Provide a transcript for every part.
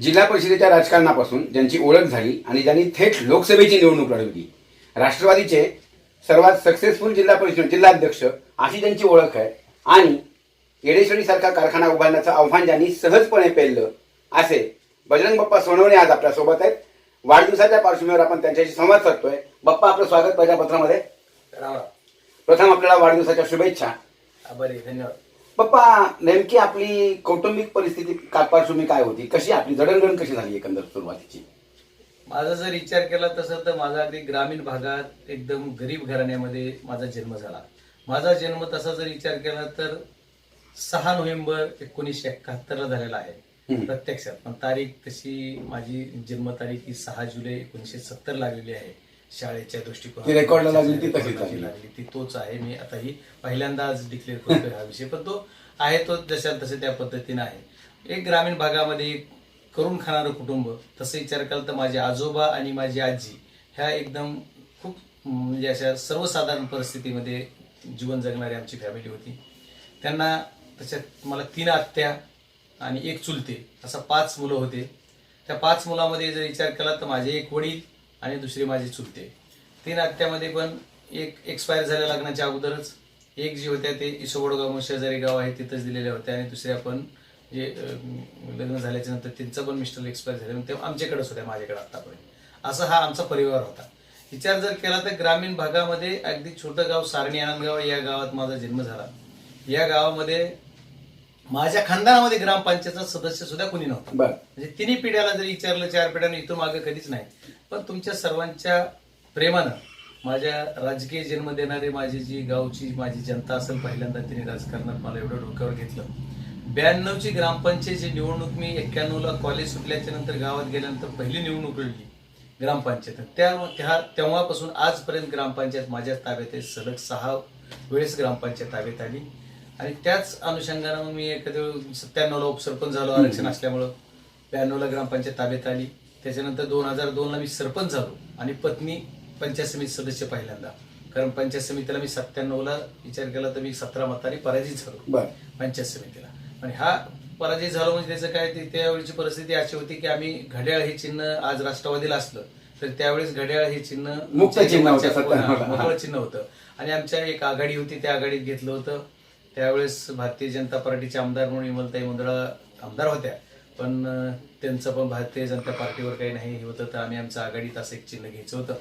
जिल्हा परिषदेच्या राजकारणापासून ज्यांची ओळख झाली आणि ज्यांनी थेट लोकसभेची निवडणूक लढवली. राष्ट्रवादीचे सर्वात सक्सेसफुल जिल्हा परिषद जिल्हाध्यक्ष अशी त्यांची ओळख आहे. आणि येडेश्वरी सारखा कारखाना उभारण्याचं आव्हान ज्यांनी सहजपणे पेललं असे बजरंग बाप्पा सोनवणे आज आपल्यासोबत आहेत. वाढदिवसाच्या पार्श्वभूमीवर आपण त्यांच्याशी संवाद साधतोय. बाप्पा आपलं स्वागत प्रजापत्रामध्ये राम. प्रथम आपल्याला वाढदिवसाच्या शुभेच्छा. बरे धन्यवाद. पप्पा नेमकी आपली कौटुंबिक परिस्थिती का पार्श्वभूमी काय होती? कशी आपली? जडणघडण कशी झाली एकंदर सुरुवातीची? माझा जर विचार केला तसं तर माझा अगदी ग्रामीण भागात एकदम गरीब घराण्यामध्ये माझा जन्म झाला. माझा जन्म तसा जर विचार केला तर सहा नोव्हेंबर एकोणीसशे एकाहत्तरला झालेला आहे हम्म. प्रत्यक्षात. पण तारीख तशी माझी जन्मतारीख ही सहा जुलै एकोणीसशे सत्तर लागलेली आहे. शाळेच्या दृष्टिकोनातून ती रेकॉर्डला लागली ती तशीच रेकॉर्डला आहे. लागली ती तोच आहे. मी आता ही पहिल्यांदा आज डिक्लेअर करतोय हा विषय पण तो आहे तो जशा तसे त्या पद्धतीने आहे. एक ग्रामीण भागामध्ये करून खाणारं कुटुंब तसं विचार केला तर माझे आजोबा आणि माझी आजी ह्या एकदम खूप म्हणजे अशा सर्वसाधारण परिस्थितीमध्ये जीवन जगणारी आमची फॅमिली होती. त्यांना त्याच्यात मला तीन आत्या आणि एक चुलते असा पाच मुलं होते. त्या पाच मुलामध्ये जर विचार केला तर माझे एक वडील आणि दुसरे माझे चुलते. तीन आत्यामध्ये पण एक एक्सपायर झाल्या लग्नाच्या अगोदरच एक जी होत्या ते इसोबडगाव शेजारी गाव आहे तिथंच दिलेल्या होत्या. आणि दुसऱ्या पण जे लग्न झाल्याच्यानंतर त्यांचं पण मिस्टर एक्सपायर झाले. ते आमच्याकडेच होत्या माझ्याकडे आतापर्यंत असा हा आमचा परिवार होता. विचार जर केला तर ग्रामीण भागामध्ये अगदी छोटं गाव सारणी आनंदगाव या गावात माझा जन्म झाला. या गावामध्ये माझ्या खानदानामध्ये ग्रामपंचायतचा सदस्य सुद्धा कुणी नव्हता. म्हणजे तिन्ही पिढ्याला जर विचारलं चार पिढ्यानं इथून मागे कधीच नाही. पण तुमच्या सर्वांच्या प्रेमानं माझ्या राजकीय जन्म देणारे माझी जी गावची माझी जनता असेल पहिल्यांदा तिने राजकारणात मला एवढं डोक्यावर घेतलं. ब्याण्णवची ग्रामपंचायतची निवडणूक मी एक्क्याण्णवला कॉलेज सुटल्याच्या नंतर गावात गेल्यानंतर पहिली निवडणूक लढली ग्रामपंचायत. त्या त्या तेव्हापासून आजपर्यंत ग्रामपंचायत माझ्या ताब्यात आहे. सलग सहा वेळेस ग्रामपंचायत ताब्यात आली. आणि त्याच अनुषंगानं मी एखाद्या सत्त्याण्णवला उपसरपंच झालो आरक्षण असल्यामुळं ब्याण्णवला ग्रामपंचायत ताब्यात आली. त्याच्यानंतर दोन हजार दोनला मी सरपंच झालो आणि पत्नी पंचायत समिती सदस्य पहिल्यांदा. कारण पंचायत समितीला मी सत्त्याण्णवला विचार केला तर मी सतरा मतांनी पराजित झालो पंचायत समितीला. आणि हा पराजय झालो म्हणजे त्याचं काय ते त्यावेळीची परिस्थिती अशी होती की आम्ही घड्याळ हे चिन्ह आज राष्ट्रवादीला असलं तर त्यावेळेस घड्याळ हे चिन्ह. मोकळं चिन्ह होतं आणि आमच्या एक आघाडी होती त्या आघाडीत घेतलं होतं. त्यावेळेस भारतीय जनता पार्टीचे आमदार म्हणून विमलताई मुंदळा आमदार होत्या. पण त्यांचं पण भारतीय जनता पार्टीवर काही नाही हे होतं तर आम्ही आमचं आघाडीत असं एक चिन्ह घ्यायचं होतं.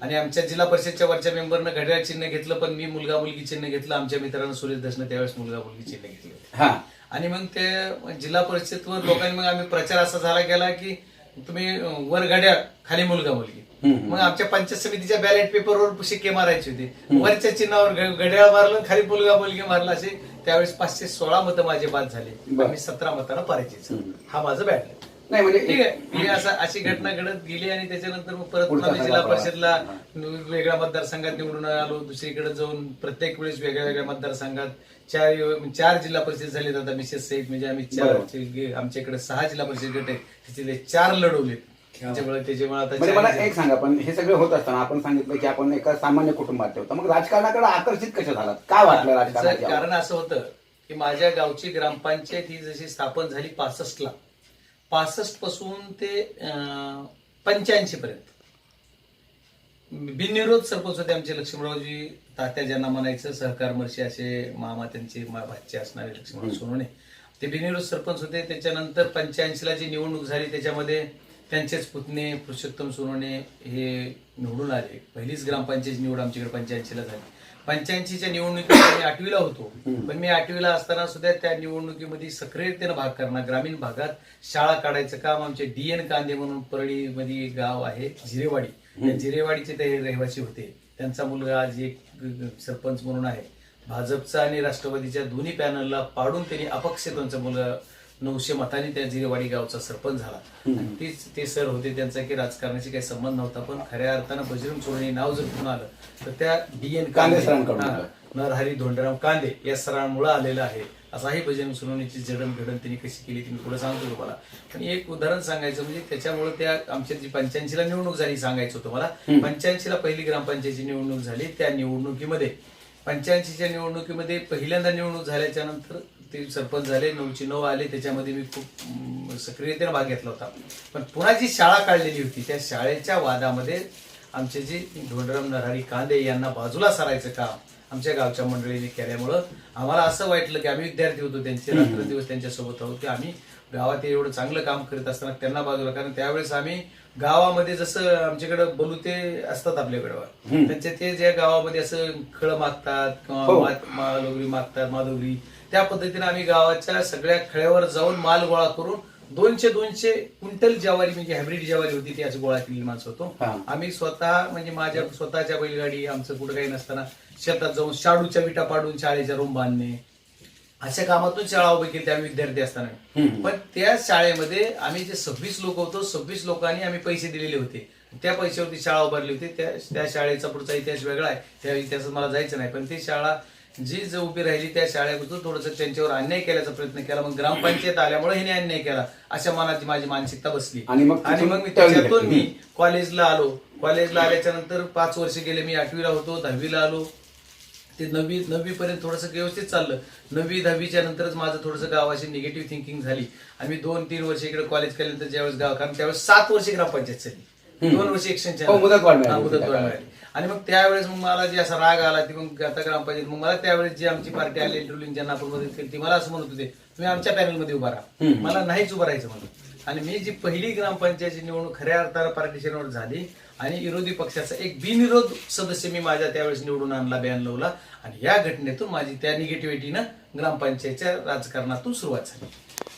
आणि आमच्या जिल्हा परिषदच्या वरच्या मेंबरनं घड्याळ चिन्ह घेतलं पण मी मुलगा मुलगी चिन्ह घेतलं आमच्या मित्रांनो सुरेश दसनं त्यावेळेस मुलगा मुलगी चिन्ह घेतले होते. हा. आणि मग ते जिल्हा परिषदवर लोकांनी मग आम्ही प्रचार असा झाला गेला की तुम्ही वर घड्याळ खाली मुलगा मुलगी. मग आमच्या पंचायत समितीच्या बॅलेट पेपरवर शिक्के मारायचे होते. वरच्या चिन्हावर घड्याळ मारलं खाली मुलगा मुलगी मारला असे. त्यावेळेस पाचशे सोळा मतं माझे बाद झाले. आम्ही सतरा मतांना. हम्म. हा माझा बॅट नाही म्हणजे ठीक आहे. असं अशी घटना घडत गेली आणि त्याच्यानंतर मग परत जिल्हा परिषदला वेगळ्या मतदारसंघात निवडून आलो. दुसरीकडे जाऊन प्रत्येक वेळेस वेगळ्या वेगळ्या मतदारसंघात चार चार जिल्हा परिषद झाले आता मिसेस सहित म्हणजे आम्ही चार बरोबर. आमच्या इकडे सहा जिल्हा परिषद गट आहेत. त्याच्यातले चार लढवले. त्याच्यामुळे त्याच्यामुळे आता म्हणजे मला एक सांगा पण हे सगळं होत असताना आपण सांगितलं की आपण एका सामान्य कुटुंबात होतं मग राजकारणाकडे आकर्षित कशा झालात? काय वाटलं त्याचं राजकारणात कारण असं होतं की माझ्या गावची ग्रामपंचायत ही जशी स्थापन झाली पासष्टला. पासष्टपासून ते पंच्याऐंशी पर्यंत बिनविरोध सरपंच होते आमचे लक्ष्मणरावजी. तात्या ज्यांना म्हणायचं सहकार मर्शी असे मामा त्यांचे भाचे असणारे लक्ष्मणराव सोनवणे. ते बिनविरोध सरपंच होते. त्याच्यानंतर पंच्याऐंशीला जी निवडणूक झाली त्याच्यामध्ये त्यांचेच पुतणे पुरुषोत्तम सोनवणे हे निवडून आले. पहिलीच ग्रामपंचायत निवड आमच्याकडे पंच्याऐंशीला झाली. पंच्याऐंशीच्या निवडणुकीत मी आठवीला होतो. पण मी आठवीला असताना सुद्धा त्या निवडणुकीमध्ये सक्रियतेनं भाग करणार. ग्रामीण भागात शाळा काढायचं काम आमचे डी एन कांदे म्हणून परळीमध्ये गाव आहे जिरेवाडी. त्या जिरेवाडीचे ते रहिवासी होते त्यांचा मुलगा आज एक सरपंच म्हणून आहे. भाजपचा आणि राष्ट्रवादीच्या दोन्ही पॅनलला पाडून त्यांनी अपक्ष त्यांचा मुलगा नऊशे मतांनी त्या जिरेवाडी गावचा सरपंच झाला. तेच ते सर होते त्यांचा की राजकारणाशी काही संबंध नव्हता पण खऱ्या अर्थानं बजरंग सोडणे नाव जर पुन्हा आलं तर त्या डी एन कांदे. नरहरी धोंडराम कांदे या सरांमुळे आलेलं आहे. असाही भजन सुनावणीची जडणघडण त्यांनी कशी केली ती मी पुढे सांगतो तुम्हाला. पण एक उदाहरण सांगायचं म्हणजे त्याच्यामुळे त्या आमच्या जी पंच्याऐंशीला निवडणूक झाली सांगायचं होतं मला. पंच्याऐंशीला पहिली ग्रामपंचायतीची निवडणूक झाली त्या निवडणुकीमध्ये. पंच्याऐंशीच्या निवडणुकीमध्ये पहिल्यांदा निवडणूक झाल्याच्यानंतर ते सरपंच झाले नऊची नऊ आले त्याच्यामध्ये मी खूप सक्रियतेने भाग घेतला होता. पण पुन्हा जी शाळा काढलेली होती त्या शाळेच्या वादामध्ये आमचे जे धोंडराम नरहरी कांदे यांना बाजूला सारायचं काम आमच्या गावच्या मंडळीने केल्यामुळं आम्हाला असं वाटलं की आम्ही विद्यार्थी होतो त्यांचे रात्र दिवस त्यांच्यासोबत आहोत की आम्ही गावात एवढं चांगलं काम करत असताना त्यांना बाजूला कारण त्यावेळेस आम्ही गावामध्ये जसं आमच्याकडे बलुते असतात आपल्याकडे त्यांच्या ते ज्या गावामध्ये असं खळ मागतात किंवा हो. मा- मालोगरी मागतात माधोगरी त्या पद्धतीने आम्ही गावाच्या सगळ्या खळ्यावर जाऊन माल गोळा करून दोनशे दोनशे क्विंटल ज्वारी म्हणजे हायब्रिड ज्वारी होती ती अशी गोळा केलेली माणसं होतो. आम्ही स्वतः म्हणजे माझ्या स्वतःच्या बैलगाडी आमचं कुठं काही नसताना शेतात जाऊन शाडूच्या विटा पाडून शाळेच्या रूम बांधणे. अशा कामातून शाळा उभी केली आम्ही विद्यार्थी असताना. पण त्या शाळेमध्ये आम्ही जे सव्वीस लोक होतो सव्वीस लोकांनी आम्ही पैसे दिलेले होते. त्या पैशावरती शाळा उभारली होती. त्या त्या शाळेचा पुढचा इतिहास वेगळा आहे. त्या इतिहासात मला जायचं नाही. पण ती शाळा जी जी उभी राहिली त्या शाळेबद्दल थोडंसं त्यांच्यावर अन्याय केल्याचा प्रयत्न केला. मग ग्रामपंचायत आल्यामुळे हिने अन्याय केला. अशा मनाची माझी मानसिकता बसली. आणि मग मी त्याच्यातून. मी कॉलेजला आलो. कॉलेजला आल्याच्यानंतर पाच वर्ष गेले मी आठवीला होतो दहावीला आलो. ते नववी नववी पर्यंत थोडंसं व्यवस्थित चाललं. नववी दहावीच्या नंतरच माझं थोडंसं गावाची निगेटिव्ह थिंकिंग झाली. आणि मी दोन तीन वर्ष इकडे कॉलेज केल्यानंतर ज्यावेळेस गाव कारण त्यावेळेस सात वर्ष ग्रामपंचायत झाली दोन वर्ष एक्सटेन्शन हो, मिळाली. आणि मग त्यावेळेस मग मला जे असा राग आला ती मग आता ग्रामपंचायत मग मला त्यावेळेस जी आमची पार्टी आली रुलिंग ज्यांना आपण मदत केली ती मला असं म्हणत होते तुम्ही आमच्या पॅनलमध्ये उभा राहा. मला नाहीच उभं राहायचं म्हणून. आणि मी जी पहिली ग्रामपंचायतची निवडणूक खऱ्या अर्थानं पार्टिशनवर झाली आणि विरोधी पक्षाचा एक बिनविरोध सदस्य मी माझ्या त्यावेळेस निवडून आणला बॅन लावला. आणि या घटनेतून माझी त्या निगेटिव्हिटीनं ग्रामपंचायतच्या राजकारणातून सुरुवात झाली.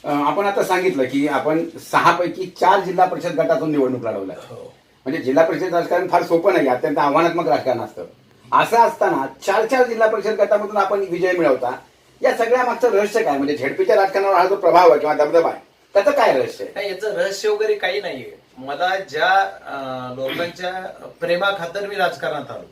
आपण आता सांगितलं की आपण सहा पैकी चार जिल्हा परिषद गटातून निवडणूक लढवल्या. हो. म्हणजे जिल्हा परिषद राजकारण फार सोपं नाही अत्यंत आव्हानात्मक राजकारण असतं. असं असताना चार चार जिल्हा परिषद गटामधून आपण विजय मिळवता या सगळ्या मागचं रहस्य काय? म्हणजे झेडपीच्या राजकारणावर हा जो प्रभाव आहे किंवा दबदबा आहे त्याचं काय रहस्य आहे? नाही याचं रहस्य वगैरे काही नाहीये. मला ज्या अं, लोकांच्या प्रेमाखातर मी राजकारणात आलो.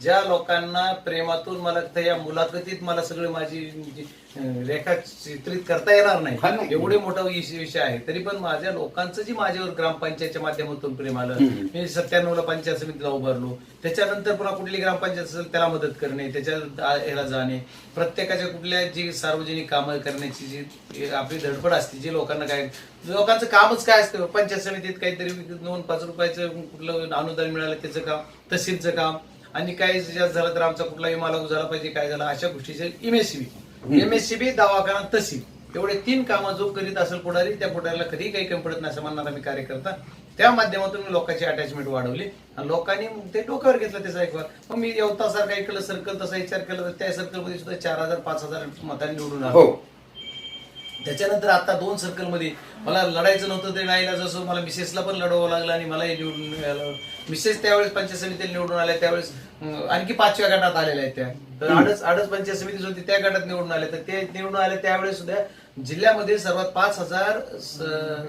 ज्या लोकांना प्रेमातून मला त्या या मुलाखतीत मला सगळी माझी जी, रेखा चित्रित करता येणार नाही. एवढे मोठा विषय विषय आहे. तरी पण माझ्या लोकांचं जी माझ्यावर ग्रामपंचायतच्या माध्यमातून प्रेम आलं. मी सत्त्याण्णवला पंचायत समितीला उभारलो. त्याच्यानंतर पुन्हा कुठली ग्रामपंचायत असेल त्याला मदत करणे त्याच्या ह्याला जाणे. प्रत्येकाच्या कुठल्या जी सार्वजनिक कामं करण्याची जी आपली धडपड असते जी लोकांना काय लोकांचं कामच काय असतं? पंचायत समितीत काहीतरी दोन पाच रुपयाचं कुठलं अनुदान मिळालं त्याचं काम तहसीलचं काम. आणि काय जास्त झालं तर आमचा कुठला विमा लागू झाला पाहिजे काय झालं अशा गोष्टीचे एमएससीबी एमएससीबी दवाखाना तहसील एवढे तीन कामं जो करीत असेल पुढारी त्या पुढारीला कधी काही कमी पडत नाही असं म्हणणारा मी कार्यकर्ता. त्या माध्यमातून मी लोकांची अटॅचमेंट वाढवली. आणि लोकांनी ते डोक्यावर घेतलं त्याचा एक मग मी यवतासारखा इकडं सर्कल तसा विचार केला तर त्या सर्कलमध्ये सुद्धा चार हजार पाच हजार मतांनी निवडून आलो. हो. त्याच्यानंतर आता दोन सर्कलमध्ये मला लढायचं नव्हतं ते नाही जसं मला मिसेसला पण लढवावं लागलं आणि मलाही निवडून मिसेस त्यावेळेस पंचायत समितीला निवडून आल्या त्यावेळेस आणखी पाचव्या गटात आलेल्या आहेत त्या. तर आडच आडच पंचायत समिती होती त्या गटात निवडून आल्या. तर ते निवडून आले त्यावेळेस सुद्धा जिल्ह्यामध्ये सर्वात पाच हजार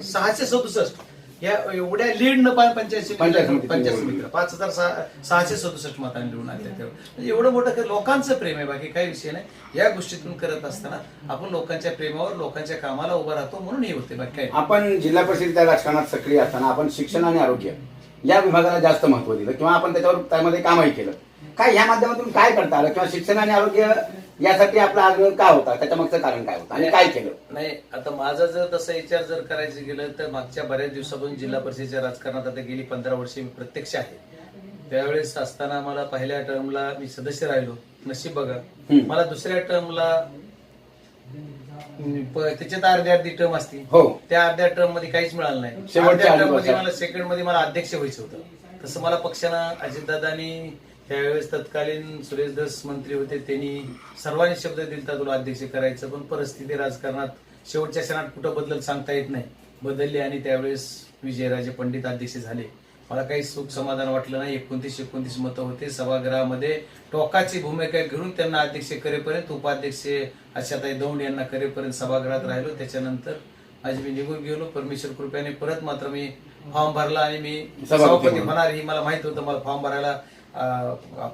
सहाशे सदुसष्ट या एवढ्या लीड न पंचायत पंचायत समिती पंचायत. समितीला पाच हजार सहा- सहाशे सदुसष्ट मतांनी निवडून आले त्यावेळेस म्हणजे एवढं मोठं लोकांचं प्रेम आहे. बाकी काही विषय नाही. या गोष्टीतून करत असताना आपण लोकांच्या प्रेमावर लोकांच्या कामाला उभा राहतो म्हणून हे होते. बाकी काही. आपण जिल्हा परिषदेच्या राजकारणात सक्रिय असताना आपण शिक्षण आणि आरोग्य या विभागाला जास्त महत्त्व दिलं. किंवा आपण त्याच्यावर त्यामध्ये कामही केलं. काय या माध्यमातून काय करता आलं? किंवा शिक्षण आणि आरोग्य यासाठी आपला आग्रह का होता? त्याच्या मागचं कारण काय होतं? आणि काय केलं? नाही आता माझा जर तसा विचार जर करायचं गेलं तर मागच्या बऱ्याच दिवसापासून जिल्हा परिषदेच्या राजकारणात आता गेली पंधरा वर्षे मी प्रत्यक्ष आहे. त्यावेळेस असताना मला पहिल्या टर्मला मी सदस्य राहिलो. नशीब बघा. मला दुसऱ्या टर्मला त्याच्यात अर्धी अर्धी टर्म असती हो. त्या अर्ध्या टर्ममध्ये काहीच मिळालं नाही. शेवटच्या अर्ध्या टर्ममध्ये. मला सेकंडमध्ये मला अध्यक्ष व्हायचं होतं. तसं मला पक्षानं अजितदादांनी त्यावेळेस तत्कालीन सुरेश दस मंत्री होते त्यांनी सर्वांनी शब्द दिलता तुला अध्यक्ष करायचं पण परिस्थिती राजकारणात शेवटच्या क्षणात कुठं बदल सांगता येत नाही. बदलली आणि त्यावेळेस विजयराजे पंडित अध्यक्ष झाले. मला काही सुख समाधान वाटलं नाही. एकोणतीस एकोणतीस मतं होते. सभागृहामध्ये टोकाची भूमिका घेऊन त्यांना अध्यक्ष करेपर्यंत उपाध्यक्ष आशाताई दौंड यांना करेपर्यंत सभागृहात राहिलो. त्याच्यानंतर आज मी निघून गेलो. परमेश्वर कृपेने परत मात्र मी फॉर्म भरला आणि मी सभापती. होणार ही मला माहीत होतं. मला फॉर्म भरायला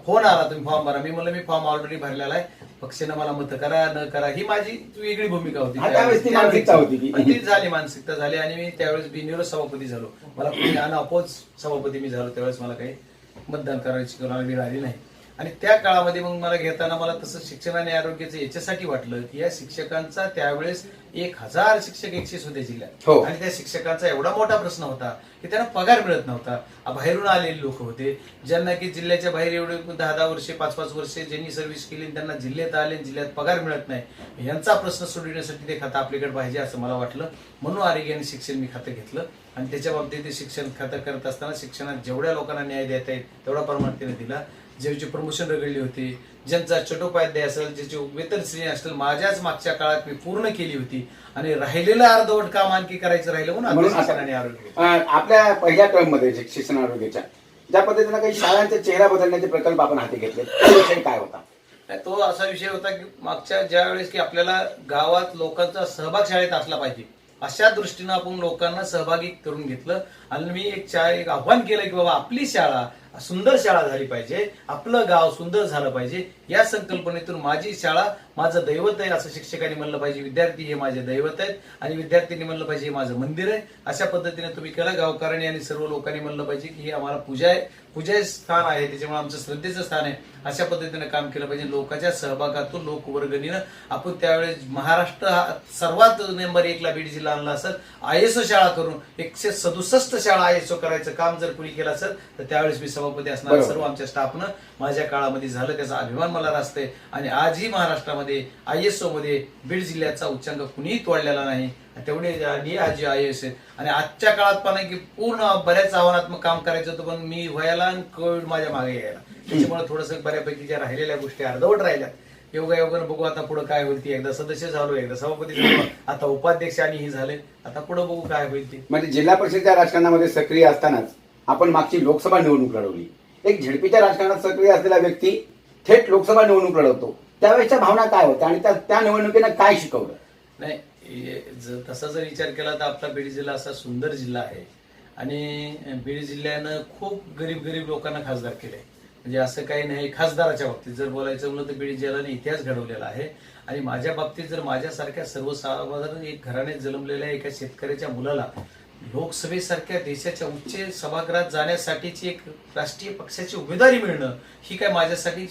फोन आला तुम्ही फॉर्म भरा. मी म्हणलं मी फॉर्म ऑलरेडी भरलेला आहे. पक्षानं मला मत करा न करा. ही माझी वेगळी भूमिका होती. ती मानसिकता होती ती. आणि ती झाली मानसिकता झाली. आणि मी त्यावेळेस बिनविरोध सभापती झालो. मला कोणी अनअपोज सभापती मी झालो. त्यावेळेस मला काही मतदान करायची कोणाला वेळ आली नाही. आणि त्या काळामध्ये मग मला घेताना मला तसं शिक्षण आणि आरोग्याचं याच्यासाठी वाटलं की या शिक्षकांचा त्यावेळेस एक हजार शिक्षक एकशेच होते हो. जिल्ह्यात आणि त्या शिक्षकांचा एवढा मोठा प्रश्न होता की त्यांना पगार मिळत नव्हता. आ, बाहेरून आलेले लोक होते ज्यांना की जिल्ह्याच्या बाहेर एवढे दहा दहा वर्षे पाच पाच वर्षे ज्यांनी सर्व्हिस केली त्यांना जिल्ह्यात आले आणि जिल्ह्यात पगार मिळत नाही यांचा प्रश्न सोडविण्यासाठी ते खातं आपल्याकडे पाहिजे असं मला वाटलं. म्हणून आरोग्य आणि शिक्षण मी खातं घेतलं. आणि त्याच्या बाबतीत ते शिक्षण खातं करत असताना शिक्षणात जेवढ्या लोकांना न्याय देता येईल तेवढा प्रमाणात त्याने दिला. ज्यांची प्रमोशन रगडली होती ज्यांचा चटोपाध्याय असेल ज्याची वेतन श्रेणी असेल माझ्याच मागच्या काळात मी पूर्ण केली होती. आणि राहिलेलं अर्धवट काम आणखी करायचं राहिलं म्हणून शिक्षण आणि आरोग्य. आपल्या पहिल्या टर्ममध्ये शिक्षण आरोग्याच्या ज्या पद्धतीनं काही शाळांचा चेहरा बदलण्याचे प्रकल्प आपण हाती घेतले काय होता? तो असा विषय होता की मागच्या ज्या वेळेस की आपल्याला गावात लोकांचा सहभाग शाळेत असला पाहिजे अशा दृष्टीनं आपण लोकांना सहभागी करून घेतलं. आणि मी एक चा एक आव्हान केलं की बाबा आपली शाळा सुंदर शाळा झाली पाहिजे. आपलं गाव सुंदर झालं पाहिजे. या संकल्पनेतून माझी शाळा माझं दैवत आहे असं शिक्षकांनी म्हणलं पाहिजे. विद्यार्थी हे माझे दैवत आहेत आणि विद्यार्थ्यांनी म्हणलं पाहिजे हे माझं मंदिर आहे. अशा पद्धतीने तुम्ही केलं. गावकऱ्यांनी आणि सर्व लोकांनी म्हणलं पाहिजे की हे आम्हाला पूजा आहे. पूजा स्थान आहे. त्याच्यामुळे आमचं श्रद्धेचं स्थान आहे. अशा पद्धतीने काम केलं पाहिजे. लोकांच्या सहभागातून लोकवर्गणीनं आपण त्यावेळेस महाराष्ट्र हा सर्वात नंबर एकला बीड जिल्हा आणला असेल. आय एस ओ शाळा करून एकशे सदुसष्ट शाळा आय एस ओ करायचं काम जर कुणी केलं असेल तर त्यावेळेस मी सभापती असणार. सर्व आमच्या स्टाफनं माझ्या काळामध्ये झालं त्याचा अभिमान मला रास्त आणि आजही महाराष्ट्रामध्ये आय एसमध्ये बीड जिल्ह्याचा उच्चांक कुणीही तोडलेला नाही. तेवढे आणि आजी आय एस आणि आजच्या काळात पण आहे की पूर्ण बऱ्याच आव्हानात्मक काम करायचं होतं पण मी व्हायला आणि कोविड माझ्या मागे यायला. त्याच्यामुळे थोडस बऱ्यापैकी ज्या राहिलेल्या गोष्टी अर्धवट राहिल्या. योगा योगानं बघू आता पुढे काय होईल ती. एकदा सदस्य झालो एकदा सभापती झालो. आता उपाध्यक्ष आणि ही झाले. आता पुढे बघू काय होईल ती. म्हणजे जिल्हा परिषदेच्या राजकारणामध्ये सक्रिय असतानाच आपण मागची लोकसभा निवडणूक लढवली. एक झेडपीच्या राजकारणात सक्रिय असलेला व्यक्ती थेट लोकसभा निवडणूक लढवतो. त्यावेळेच्या भावना काय होत्या आणि त्या त्या निवडणुकीनं काय शिकवलं? नाही तसा जर विचार केला तर आपला बीड जिल्हा असा सुंदर जिल्हा आहे. आणि बीड जिल्ह्यानं खूप गरीब गरीब लोकांना खासदार केले म्हणजे असं काही नाही खासदाराच्या बाबतीत जर बोलायचं म्हणलं तर बीड जिल्ह्याने इतिहास घडवलेला आहे. आणि माझ्या बाबतीत जर माझ्यासारख्या सर्वसाधारण एक घराने जन्मलेल्या एका शेतकऱ्याच्या मुलाला लोकसभेसारख्या देशाच्या उच्च सभागृहात जाण्यासाठीची एक राष्ट्रीय पक्षाची उमेदवारी मिळणं ही काय माझ्यासाठी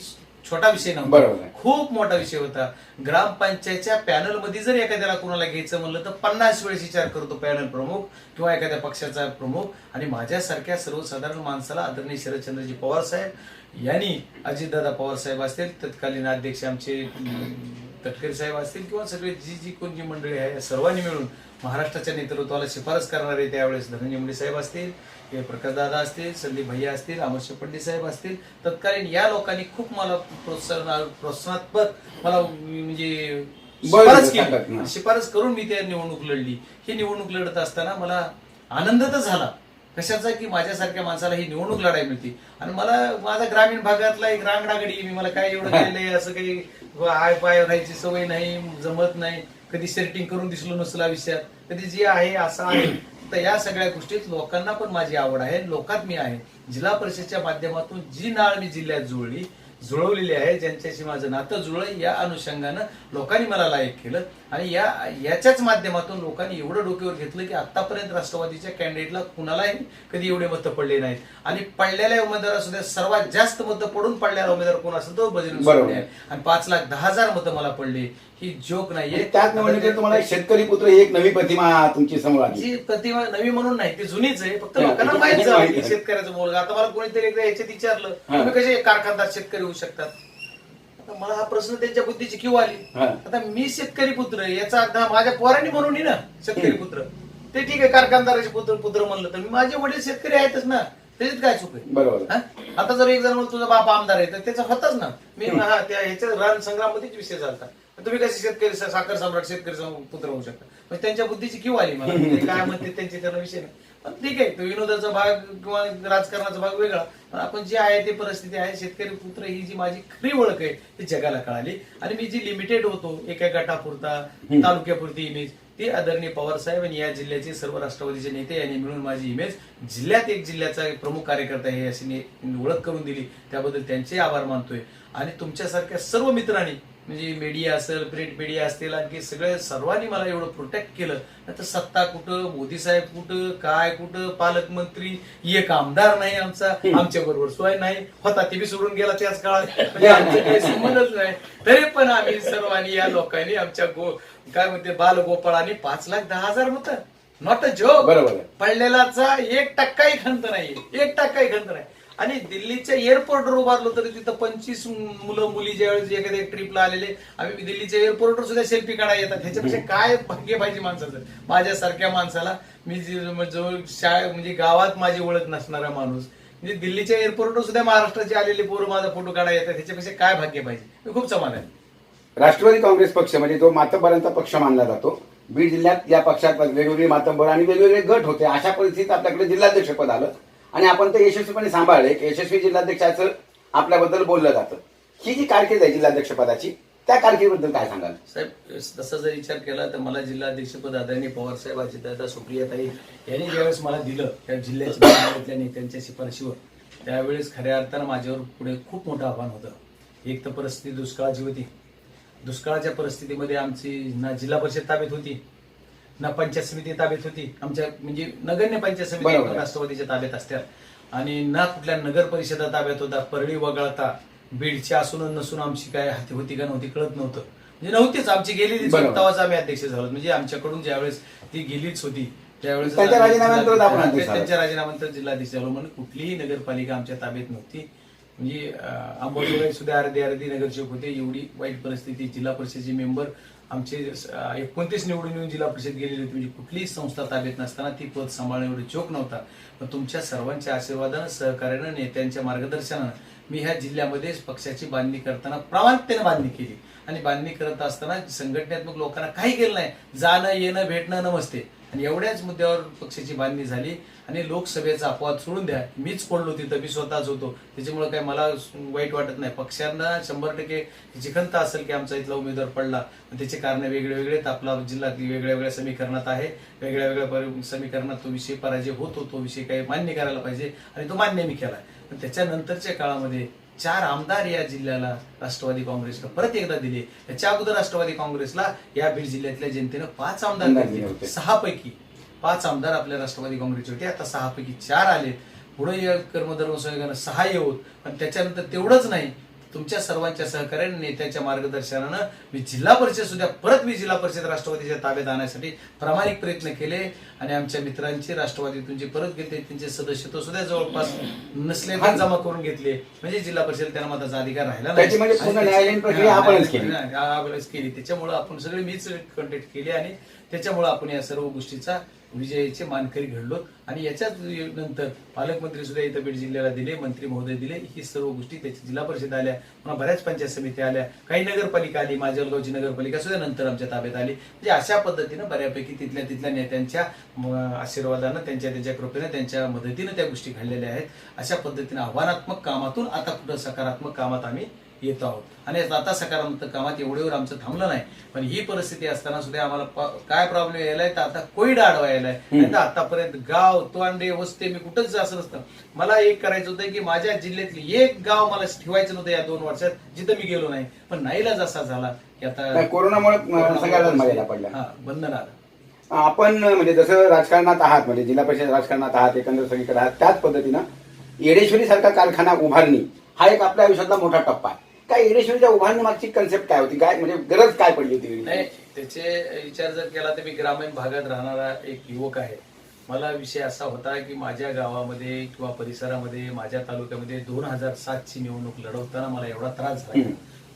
छोटा विषय नव्हता. खूप मोठा विषय होता. ग्रामपंचायतच्या पॅनलमध्ये जर एखाद्याला कोणाला घ्यायचं म्हणलं तर पन्नास वेळेस विचार करतो पॅनल प्रमुख किंवा एखाद्या पक्षाचा प्रमुख. आणि माझ्यासारख्या सर्वसाधारण माणसाला आदरणीय शरदचंद्रजी पवार साहेब यांनी अजितदादा पवार साहेब असतील तत्कालीन अध्यक्ष आमचे तटकरे साहेब असतील किंवा सगळे जी जी कोण जी मंडळी आहे या सर्वांनी मिळून महाराष्ट्राच्या नेतृत्वाला शिफारस करणारे त्यावेळेस धनंजय मुंडे साहेब असतील. हे प्रकाशदादा असतील संदीप भैया असतील अमरशे पंडित साहेब असतील तत्कालीन या लोकांनी खूप मला प्रोत्साहन प्रोत्साहनात्मक मला म्हणजे शिफारस. केली. शिफारस करून मी त्या निवडणूक लढली. ही निवडणूक लढत असताना मला आनंद तर झाला. कशाचा की माझ्यासारख्या माणसाला ही निवडणूक लढाई मिळते. आणि मला माझा ग्रामीण भागातला एक रांगडागडी मी मला काय एवढं केलंय असं काही आय पाय राहायची सवय नाही जमत नाही. कधी सेटिंग करून दिसलो नसलं आयुष्यात कधी जे आहे असं आहे. तर या सगळ्या गोष्टीत लोकांना पण माझी आवड आहे. लोकात मी आहे. जिल्हा परिषदच्या माध्यमातून जी नाळ मी जिल्ह्यात जुळली जुळवलेली आहे ज्यांच्याशी माझं नातं जुळलं या अनुषंगानं लोकांनी मला लायक केलं. आणि या याच्याच माध्यमातून लोकांनी एवढं डोक्यावर घेतलं की आतापर्यंत राष्ट्रवादीच्या कॅन्डिडेटला कुणालाही कधी एवढे मतं पडले नाहीत. आणि पडलेल्या उमेदवार सुद्धा सर्वात जास्त मतं पडून पडलेला उमेदवार कोण असेल तो बजरंग आहे. आणि पाच लाख दहा हजार मतं मला पडली. ही जोक नाहीये. त्याच निवडणुकीत तुम्हाला शेतकरी पुत्र एक नवी प्रतिमा तुमची समोर आली. प्रतिमा नवी म्हणून नाही ती जुनीच आहे. फक्त हा, लोकांना माहीत. शेतकऱ्याचा मुलगा. आता मला कोणीतरी एकदा याच्यात विचारलं. तुम्ही कसे कारखानदार शेतकरी होऊ शकतात. आता मला हा प्रश्न त्यांच्या बुद्धीची किंवा आली. हा. आता मी शेतकरी पुत्र याचा अर्थ हा माझ्या पोरांनी म्हणून ना शेतकरी पुत्र. ते ठीक आहे कारखानदाराचे पुत्र पुत्र म्हणलं तर. मी माझे वडील शेतकरी आहेतच ना त्याच्यात काय चुक आहे? बरोबर. हा? आता जर एक जण म्हणतो तुझा बाप आमदार आहे तर त्याचा होताच ना. मी हा त्या ह्याच्या रण संग्राम मध्येच विषय झालता तुम्ही कसे शेतकरी सा- साखर सम्राट शेतकरी सम- पुत्र होऊ शकता? त्यांच्या बुद्धीची किंवा आली मला. ते काय म्हणते त्यांचे त्यांना विषय नाही. पण ठीक आहे तो विनोदाचा भाग किंवा राजकारणाचा भाग वेगळा पण आपण जे आहे ते परिस्थिती आहे शेतकरी पुत्र ही जी माझी खरी ओळख आहे ती जगाला कळाली. आणि मी जी लिमिटेड होतो एका गटापुरता तालुक्यापुरती इमेज ती आदरणीय पवार साहेब आणि या जिल्ह्याचे सर्व राष्ट्रवादीचे नेते यांनी मिळून माझी इमेज जिल्ह्यात एक जिल्ह्याचा एक प्रमुख कार्यकर्ता आहे अशी ओळख करून दिली. त्याबद्दल त्यांचे आभार मानतोय. आणि तुमच्यासारख्या सर्व मित्रांनी म्हणजे मीडिया असेल प्रिंट मीडिया असतील आणखी सगळे सर्वांनी मला एवढं प्रोटेक्ट केलं. नाही तर सत्ता कुठं मोदी साहेब कुठं काय कुठं पालकमंत्री एक आमदार नाही आमचा आमच्या बरोबर सोय नाही. होता ते बी सोडून गेला त्याच काळात. म्हणजे आमचं काही संबंधच नाही. तरी पण आम्ही सर्वांनी या लोकांनी आमच्या गो काय म्हणते बालगोपाळांनी पाच लाख दहा हजार होतं. Not a joke. पडलेलाचा एक टक्काही खंत नाही. एक टक्काही खंत नाही. आणि दिल्लीच्या एअरपोर्टवर उभारलो तरी तिथं पंचवीस मुलं मुली ज्यावेळेस एखाद्या ट्रिपला आलेले आम्ही दिल्लीच्या एअरपोर्टवर सुद्धा सेल्फी काढायला येतात. ह्याच्यापेक्षा काय भाग्य पाहिजे माणसाचं? माझ्यासारख्या माणसाला मी जे- जवळ शाळे म्हणजे गावात माझी ओळख नसणारा माणूस म्हणजे दिल्लीच्या एअरपोर्टवर सुद्धा महाराष्ट्राचे आलेले पोरं माझा फोटो काढायला येतात. ह्याच्यापेक्षा काय भाग्य पाहिजे? मी खूप समाधान आहे. राष्ट्रवादी काँग्रेस पक्ष म्हणजे तो मातब्बरांचा पक्ष मानला जातो. बीड जिल्ह्यात या पक्षात वेगवेगळे मातब्बर आणि वेगवेगळे गट होते. अशा परिस्थितीत आपल्याकडे जिल्हाध्यक्षपद आलं. आणि आपण ते यशस्वीपणे सांभाळले. एक यशस्वी जिल्हाध्यक्षाचं आपल्याबद्दल बोललं जातं. ही जी कारकीर्द आहे जिल्हाध्यक्षपदाची त्या कारकिर्दीबद्दल काय सांगाल? साहेब तसा जर विचार केला तर मला जिल्हाध्यक्षपद आदरणीय पवार साहेब अजितदादा सुप्रियाताई यांनी ज्यावेळेस मला दिलं त्या जिल्ह्याच्या त्यांच्या नेत्यांच्या शिफारशीवर त्यावेळेस खऱ्या अर्थानं माझ्यावर पुढे खूप मोठं आव्हान होतं. एक तर परिस्थिती दुष्काळाची होती. दुष्काळाच्या परिस्थितीमध्ये आमची ना जिल्हा परिषद ताब्यात होती ना पंचायत समिती ताब्यात होती. आमच्या म्हणजे नगण्य पंचायत समिती बरोबर आहे. राष्ट्रवादीच्या ताब्यात असतात आणि ना कुठल्या नगर परिषदा ताब्यात होता. परळी वगळता बीडची असून नसून आमची काय हाती होती का नव्हती कळत नव्हतं. म्हणजे नव्हतीच. आमची गेलेलीच बरोबर. होती. तेव्हाच आम्ही अध्यक्ष झालो. म्हणजे आमच्याकडून ज्यावेळेस ती गेलीच होती त्यावेळेस त्यांच्या आम्ही राजीनाम्यानंतरच आपण जिल्हा- अध्यक्ष झालो. त्यांच्या राजीनाम्यानंतर जिल्हाध्यक्ष झालो. म्हणून कुठलीही नगरपालिका आमच्या ताब्यात नव्हती. म्हणजे अं, आंबोलीला सुद्धा अर्धी अर्धी नगरसेवक होते. एवढी वाईट परिस्थिती. जिल्हा परिषदेचे मेंबर आमचे एकोणतीस निवडून येऊन जिल्हा परिषद गेलेली होती म्हणजे कुठलीही संस्था ताब्यात नसताना ती पद सांभाळणं चोख नव्हता. पण तुमच्या सर्वांच्या आशीर्वादानं सहकार्यानं नेत्यांच्या मार्गदर्शनानं मी ह्या जिल्ह्यामध्ये पक्षाची बांधणी करताना प्रामाणिकतेने बांधणी केली. आणि बांधणी करत असताना संघटनात्मक लोकांना काही केलं नाही. जाणं येणं भेटणं नमस्ते. आणि एवढ्याच मुद्द्यावर पक्षाची बांधणी झाली आणि लोकसभेचा अपवाद सोडून द्या. मीच पडलो तिथं मी स्वतःच होतो. त्याच्यामुळे काय मला वाईट वाटत नाही. पक्षांना शंभर टक्के त्याची खंत असेल की आमचा इथला उमेदवार पडला पण त्याचे कारण वेगळे वेगळे आपला जिल्हा वेगळ्या वेगळ्या समीकरणात आहे. वेगळ्या वेगळ्या समीकरणात तो विषय पराजय होतो तो विषय काही मान्य करायला पाहिजे. आणि तो मान्य मी केला पण त्याच्यानंतरच्या काळामध्ये चार आमदार या जिल्ह्याला राष्ट्रवादी काँग्रेसला परत एकदा दिले. याच्या अगोदर राष्ट्रवादी काँग्रेसला या बीड जिल्ह्यातल्या जनतेनं पाच आमदार दिले. सहा पैकी पाच आमदार आपल्या राष्ट्रवादी काँग्रेसचे होते. आता सहा पैकी चार आले. पुढे या कर्मधर्म संयोगानं सहा येऊत पण त्याच्यानंतर तेवढंच नाही. तुमच्या सर्वांच्या सहकार्याने नेत्याच्या मार्गदर्शनानं मी जिल्हा परिषद सुद्धा परत मी जिल्हा परिषद राष्ट्रवादीच्या ताब्यात आणण्यासाठी प्रामाणिक प्रयत्न केले आणि आमच्या मित्रांचे राष्ट्रवादीतून जे परत घेतले त्यांचे सदस्यत्व सुद्धा जवळपास नसले जमा करून घेतले. म्हणजे जिल्हा परिषद त्यांना मताचा अधिकार राहिला त्याची म्हणजे केली. नाही, त्याच्यामुळे आपण सगळे मीच कॉन्टॅक्ट केले आणि त्याच्यामुळे आपण या सर्व गोष्टीचा विजयाचे मानकरी घडलो आणि याच्याच नंतर पालकमंत्री सुद्धा इथं बीड जिल्ह्याला दिले मंत्री महोदय दिले. ही सर्व गोष्टी त्याच्या जिल्हा परिषद आल्या पुन्हा बऱ्याच पंचायत समित्या आल्या काही नगरपालिका आली माझ्यागावची नगरपालिका सुद्धा नंतर आमच्या ताब्यात आली. म्हणजे अशा पद्धतीनं बऱ्यापैकी तिथल्या तिथल्या नेत्यांच्या म, आशीर्वादानं त्यांच्या त्यांच्या कृपेनं त्यांच्या मदतीनं त्या गोष्टी घडलेल्या आहेत. अशा पद्धतीनं आव्हानात्मक कामातून आता कुठं सकारात्मक कामात आम्ही येत आहोत. आणि आता सकारात्मक कामात एवढ्यावर आमचं थांबलं नाही. पण ही परिस्थिती असताना सुद्धा आम्हाला काय प्रॉब्लेम यायलाय? तर आता कोविड आडवा यायलाय. नाही तर आतापर्यंत गाव तोंडे वस्ते मी कुठंच असं नसतं. मला एक करायचं होतं की माझ्या जिल्ह्यातली एक गाव मला ठेवायचं नव्हतं या दोन वर्षात जिथं मी गेलो नाही. पण नाईलाज असा झाला की आता कोरोनामुळे हा बंधन आलं. आपण म्हणजे जसं राजकारणात आहात म्हणजे जिल्हा परिषद राजकारणात आहात एकंदर सगळीकडे आहात त्याच पद्धतीनं येडेश्वरी सारखा कारखाना उभारणी हा एक आपल्या आयुष्यातला मोठा टप्पा आहे. काय येडेश्वरीच्या उभारणी मागची कन्सेप्ट काय होती? काय म्हणजे गरज काय पडली होती नाही त्याचे विचार जर केला तर मी ग्रामीण भागात राहणारा एक युवक आहे. मला विषय असा होता की माझ्या गावामध्ये किंवा परिसरामध्ये माझ्या तालुक्यामध्ये दोन हजार सातची निवडणूक लढवताना मला एवढा त्रास झाला.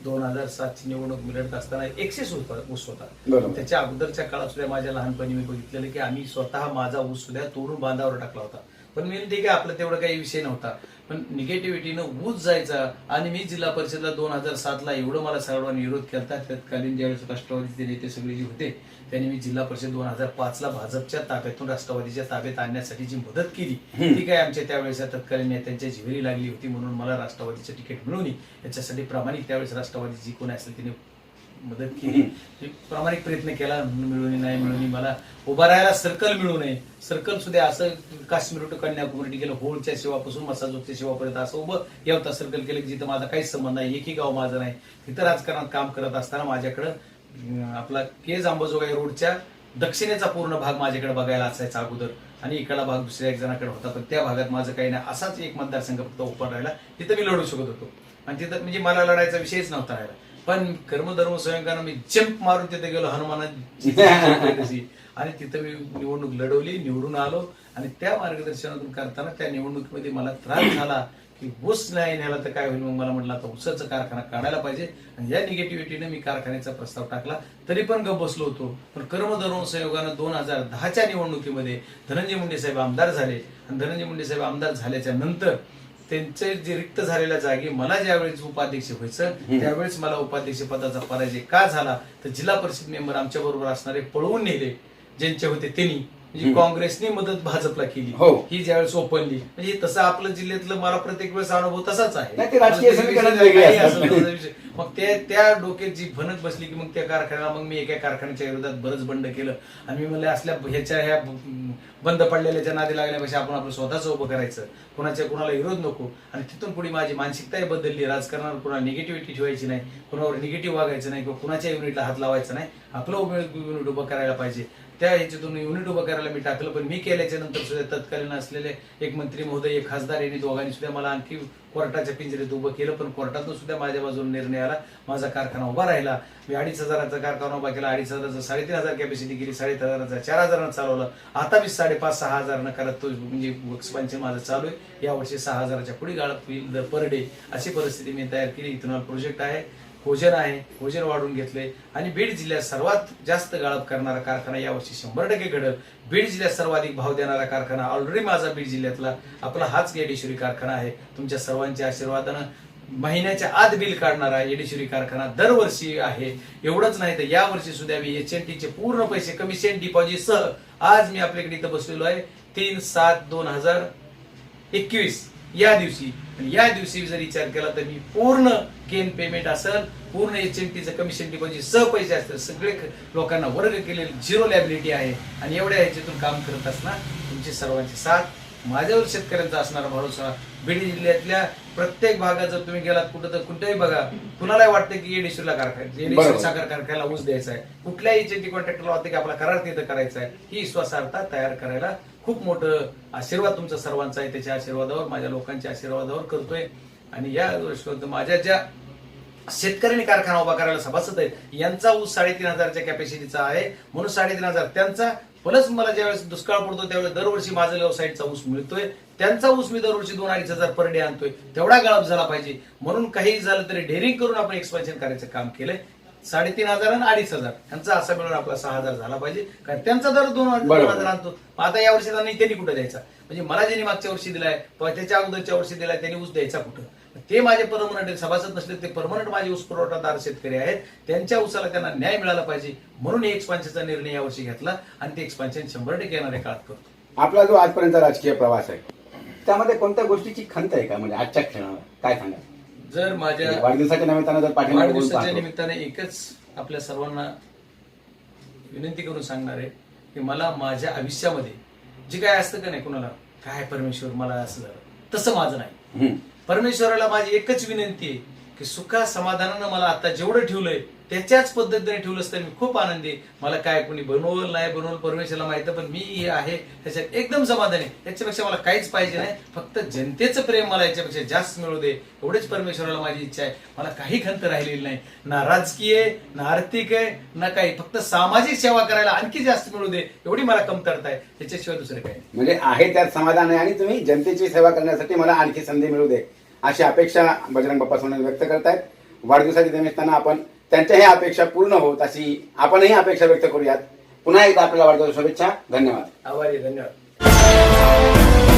दोन हजार सातची निवडणूक मी लढत असताना एकशे ऊस होता. त्याच्या अगोदरच्या काळात सुद्धा माझ्या लहानपणी मी बघितलेलं की आम्ही स्वतः माझा ऊस सुद्धा तोडून बांधावर टाकला होता. पण मी ठीक आहे आपलं तेवढं काही विषय नव्हता. पण निगेटिव्हिटीनं ऊस जायचा. आणि मी जिल्हा परिषदला दोन हजार सातला एवढं मला सर्वांनी विरोध केला तत्कालीन ज्यावेळेस राष्ट्रवादीचे नेते सगळे जे होते त्यांनी मी जिल्हा परिषद दोन हजार पाचला भाजपच्या ताब्यातून राष्ट्रवादीच्या ताब्यात आणण्यासाठी जी मदत केली ती काय आमच्या त्यावेळेस तत्कालीन नेत्यांच्या जिव्हेरी लागली होती म्हणून मला राष्ट्रवादीचं तिकीट मिळवली याच्यासाठी प्रामाणिक त्यावेळेस राष्ट्रवादी जी कोणी असेल तिने मदत केली. प्रामाणिक प्रयत्न केला मिळून नाही मिळून मला. उभा राहायला सर्कल मिळू नये. सर्कल सुद्धा असं काश्मीर टू कन्याकुमारी गेलं होळच्या सेवापासून मसाजोगच्या सेवापर्यंत असं उभं येवता सर्कल केलं की जिथं माझा काहीच संबंध नाही एकही गाव माझं नाही. तिथं राजकारणात काम करत असताना माझ्याकडं आपला केज अंबाजोगाई रोडच्या दक्षिणेचा पूर्ण भाग माझ्याकडे बघायला असायचा अगोदर. आणि इकडला भाग दुसऱ्या एक जणाकडे होता पण त्या भागात माझं काही नाही. असाच एक मतदारसंघ फक्त उभा राहिला. तिथं मी लढू शकत होतो. आणि तिथं म्हणजे मला लढायचा विषयच नव्हता राहिला. पण कर्मधर्म स्वयंकानं मी जंप मारून तिथे गेलो हनुमानाची आणि तिथं मी निवडणूक लढवली निवडून आलो. आणि त्या मार्गदर्शनातून करताना त्या निवडणुकीमध्ये मला त्रास झाला की ऊस नाही न्यायला तर काय होईल? मग मला म्हटलं आता ऊसाचा कारखाना काढायला पाहिजे. आणि या निगेटिव्हिटीने मी कारखान्याचा प्रस्ताव टाकला. तरी पण गप बसलो होतो. पण कर्मधर्म संयोगानं दोन हजार दहाच्या निवडणुकीमध्ये धनंजय मुंडे साहेब आमदार झाले. आणि धनंजय मुंडे साहेब आमदार झाल्याच्यानंतर त्यांचे जे रिक्त झालेल्या जागी मला ज्यावेळेस उपाध्यक्ष व्हायचं त्यावेळेस मला उपाध्यक्ष पदाचा पराजय का झाला तर जिल्हा परिषद मेंबर आमच्या बरोबर असणारे पळवून नेले ज्यांचे होते त्यांनी. म्हणजे काँग्रेसने मदत भाजपला केली. हो. ही ज्यावेळेस ओपनली. म्हणजे तसं आपलं जिल्ह्यातलं मला प्रत्येक वेळेस अनुभव तसाच आहे. मग ते त्या डोक्यात जी भनक बसली की मग त्या कारखान्याला मग मी एका कारखान्याच्या विरोधात बरंच बंड केलं. आणि मी म्हणलं असल्या ह्याच्या ह्या बंद पडलेल्याच्या नादी लागण्यापेक्षा आपण आपलं स्वतःच उभं करायचं. कोणाच्या कोणाला विरोध नको. आणि तिथून पुढे माझी मानसिकताही बदलली. राजकारणावर कोणाला निगेटिव्हिटी ठेवायची नाही. कोणावर निगेटिव्ह वागायचं नाही. किंवा कुणाच्या युनिटला हात लावायचा नाही. आपलं उभं युनिट उभं करायला पाहिजे. त्या याच्यातून युनिट उभं करायला मी टाकलं. पण मी केल्याच्यानंतर सुद्धा तत्कालीन असलेले एक मंत्री महोदय एक खासदार यांनी दोघांनी सुद्धा मला आणखी कोर्टाच्या पिंजरेत उभं केलं. पण कोर्टातून सुद्धा माझ्या बाजूने निर्णय आला. माझा कारखाना उभा राहिला. मी अडीच हजाराचा कारखाना उभा केला. अडीच हजाराचा साडेतीन हजार कॅपॅसिटी केली. साडेतीन हजाराचा चार हजारानं चालवलं. आता मी साडेपाच सहा हजारानं करत तो म्हणजे एक्सपान्शन माझं चालू आहे. यावर्षी सहा हजाराच्या पुढे गाळप होईल. दर पर डे अशी परिस्थिती मी तयार केली. इथून प्रोजेक्ट आहे. भोजन आहे भोजन वाढून घेतले आणि बीड जिल्ह्यात सर्वात जास्त गाळप करणारा कारखाना यावर्षी शंभर टक्के घडल. बीड जिल्ह्यात सर्वाधिक भाव देणारा कारखाना ऑलरेडी माझा बीड जिल्ह्यातला. आपला हाच येडेश्वरी कारखाना आहे. तुमच्या सर्वांच्या आशीर्वादानं महिन्याच्या आत बिल काढणारा येडेश्वरी कारखाना दरवर्षी आहे. एवढंच नाही तर यावर्षी सुद्धा मी एच एन टीचे पूर्ण पैसे कमिशन डिपॉझिट सह आज मी आपल्याकडे इथं बसलेलो आहे. तीन सात दोन हजार एकवीस. या दिवशी आणि या दिवशी जर विचार केला तर मी पूर्ण केन पेमेंट असेल पूर्ण एच एन टीचं कमिशन डिपॉझिट सह पैसे असतील सगळे लोकांना वर्ग केलेले झिरो लॅबिलिटी आहे. आणि एवढ्या ह्याच्यातून काम करत असणार तुमची सर्वांची साथ. माझ्यावर शेतकऱ्यांचा असणारा भरोसा बीड जिल्ह्यातल्या प्रत्येक भागात जर तुम्ही गेलात कुठं तर कुठेही बघा कुणालाही वाटतं की येडेश्वरला कारखाना येडेश्वर बरोबर. साखर कारखान्याला ऊस द्यायचा आहे. कुठल्याही एच कॉन्ट्रॅक्टरला वाटतं की आपला करार तिथं करायचा आहे. ही विश्वासार्हता तयार करायला खूप मोठं आशीर्वाद तुमचा सर्वांचा आहे. त्याच्या आशीर्वादावर माझ्या लोकांच्या आशीर्वादावर करतोय. आणि या गोष्टीवर माझ्या ज्या शेतकऱ्यांनी कारखाना उभा करायला सभासद आहेत यांचा ऊस साडेतीन हजारच्या कॅपॅसिटीचा आहे. म्हणून साडेतीन हजार त्यांचा प्लस मला ज्यावेळेस दुष्काळ पडतो त्यावेळेस दरवर्षी माझा व्यवसायचा ऊस मिळतोय. त्यांचा ऊस मी दरवर्षी दोन अडीच हजार पर डे आणतोय. तेवढा गाळप झाला पाहिजे. म्हणून काही झालं तरी डेअरिंग करून आपण एक्सपान्शन करायचं काम केलंय. साडेतीन हजार आणि अडीच हजार. यांचा असा मिळून आपला सहा हजार झाला पाहिजे. कारण त्यांचा दर दोन. हजार आणतो. आता या वर्षी त्यांनी त्यांनी कुठं द्यायचा? म्हणजे मला ज्यांनी मागच्या वर्षी दिलाय त्याच्या अगोदरच्या वर्षी दिलाय त्यांनी ऊस द्यायचा कुठं? ते माझे परमनंट सभासद नसले ते परमनंट माझे ऊस पुरवठादार शेतकरी आहेत. त्यांच्या ऊसाला त्यांना न्याय मिळाला पाहिजे. म्हणून एक्सपान्शनचा निर्णय यावर्षी घेतला आणि ते एक्सपान्शन शंभर टक्के येणाऱ्या काळात करतो. आपला जो आजपर्यंत राजकीय प्रवास आहे त्यामध्ये कोणत्या गोष्टीची खंत आहे का? म्हणजे आजच्या क्षणावर काय सांगा जर माझ्या वाढदिवसाच्या निमित्तानं जर पाठिंबा बोलून वाढदिवसाच्या पाहतो. निमित्ताने एकच आपल्या सर्वांना विनंती करून सांगणार आहे की मला माझ्या आयुष्यामध्ये जे काय असतं का नाही कुणाला काय परमेश्वर मला असं झालं तसं माझं नाही हम्म. परमेश्वराला माझी एकच विनंती आहे की सुखा समाधानानं मला आता जेवढं ठेवलंय त्याच्याच पद्धतीने ठेवलं असतं. मी खूप आनंदी. मला काय कोणी बनवलं नाही बनवलं परमेश्वरला माहीत पण मी हे आहे. त्याच्यात एकदम समाधान. आहे याच्यापेक्षा मला काहीच पाहिजे नाही. फक्त जनतेचं प्रेम मला याच्यापेक्षा जास्त मिळू दे. एवढेच परमेश्वराला माझी इच्छा आहे. मला काही खंत राहिलेली नाही. ना राजकीय आहे ना आर्थिक आहे ना काही. फक्त सामाजिक सेवा करायला आणखी जास्त मिळू दे. एवढी मला कमतरता आहे. त्याच्याशिवाय दुसरं काही म्हणजे आहे त्यात समाधान आहे आणि तुम्ही जनतेची सेवा करण्यासाठी मला आणखी संधी मिळू दे. अशी अपेक्षा बजरंग बाप्पा सोनवणे व्यक्त करतायत. वाढदिवसाच्या निमित्तानं आपण त्यांच्या ह्या अपेक्षा पूर्ण होत अशी आपणही अपेक्षा व्यक्त करूयात. पुन्हा एकदा आपल्याला वाढदिवस शुभेच्छा. धन्यवाद. आभारी धन्यवाद.